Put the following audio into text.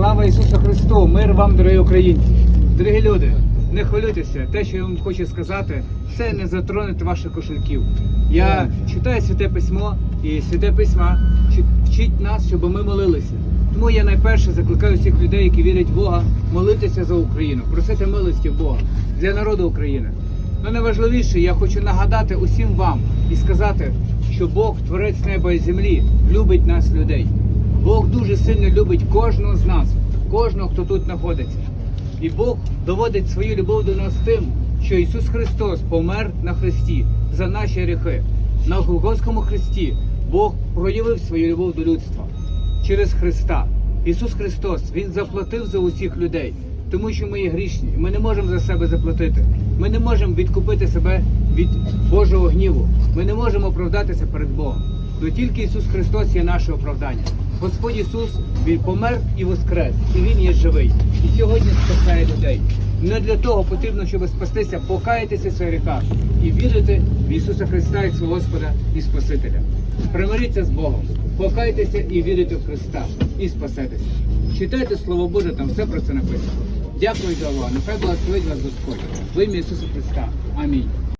Слава Ісусу Христу! Мир вам, дорогі українці! Дорогі люди, не хвилюйтеся, те, що я вам хочу сказати, це не затронете ваших кошельків. Я читаю святе письмо, і святе письмо вчить- нас, щоб ми молилися. Тому я найперше закликаю всіх людей, які вірять в Бога, молитися за Україну, просити милості в Бога для народу України. Ну найважливіше, я хочу нагадати усім вам і сказати, що Бог, творець неба і землі, любить нас, людей. Бог дуже сильно любить кожного з нас, кожного, хто тут знаходиться. І Бог доводить свою любов до нас тим, що Ісус Христос помер на Христі за наші гріхи. На Голгофському Христі Бог проявив свою любов до людства через Христа. Ісус Христос Він заплатив за усіх людей, тому що ми є грішні. Ми не можемо за себе заплатити. Ми не можемо відкупити себе від Божого гніву. Ми не можемо оправдатися перед Богом. Но тільки Ісус Христос є наше оправдання. Господь Ісус Він помер і воскрес, і Він є живий. І сьогодні спасає людей. Не для того потрібно, щоб спастися, покаятися в своїх гріхах і вірити в Ісуса Христа як свого Господа і Спасителя. Примиріться з Богом, покайтеся і вірите в Христа, і спасетеся. Читайте Слово Боже, там все про це написано. Дякую за увагу. Нехай благословить вас Господь. В ім'я Ісуса Христа. Амінь.